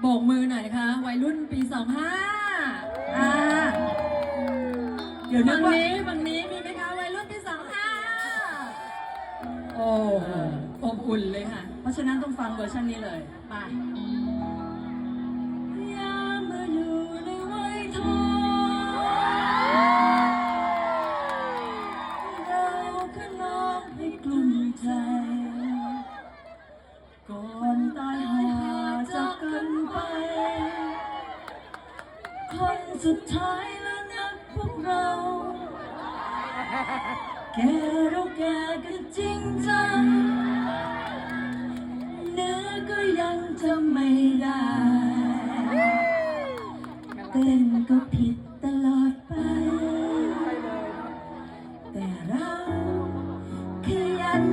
โบกมือหน่อยนะคะ วัยรุ่นปีสองห้าอ่าเดี๋ยวนึฝั่กงว่านี้ฝั่งนี้มีไหมคะวัยรุ่นปีสองห้าโอ้โหอบอุ่นเลยค่ะ เพราะฉะนั้นต้องฟังเวอร์ชันนี้เลย ไป ยามมาอยู่ในวัยทองเราขนองให้กลุ่มใจ ก่อนตายหา สุดท้ายแล้วนะพวกเรา แกเราแกก็จริงจังเนื้อก็ยังทำไม่ได้ เต้นก็ผิดตลอดไป แต่เราขยัน